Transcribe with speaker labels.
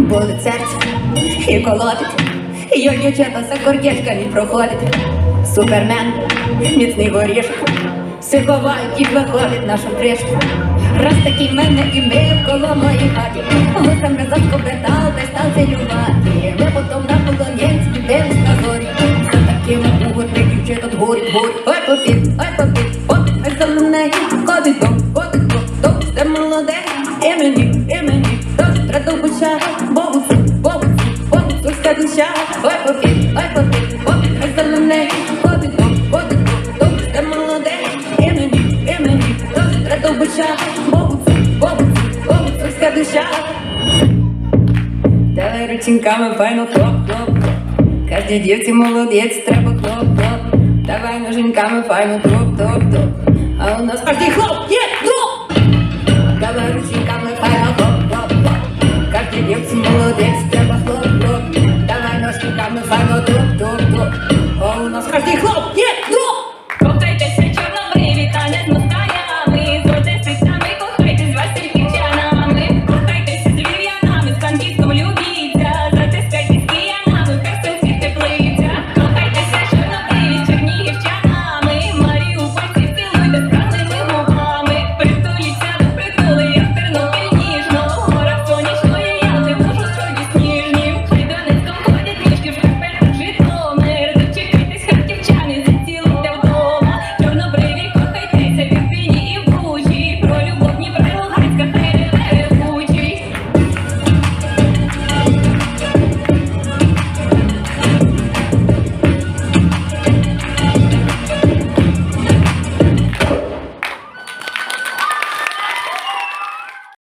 Speaker 1: болить серце і колотить, як дівчата за кордячками проходить. Супермен, міцний горішок, все ховають і виходить нашу кришку. Раз такий мене і ми коло моїй хаті, гусами заскобетав, та став цілювати. Ми потом на полонець підемо на зорі, за такими угодними дівчата горить, горить. Ой, попіт, ой, попіт, попіт, ми за неї, ходить дом, ходить дом, дом, це молоде, душа, бобуцу, бобуцу, бобуцу, ська душа. Ой, попіт, ой, тож треба душа, бобуцу, бобуцу, бобуцу, душа. Давай рученьками файно хлоп-хлоп. Кожній дівці молодець, треба хлоп-хлоп. Давай ноженьками файно топ-топ-топ. А у нас кожний хлоп є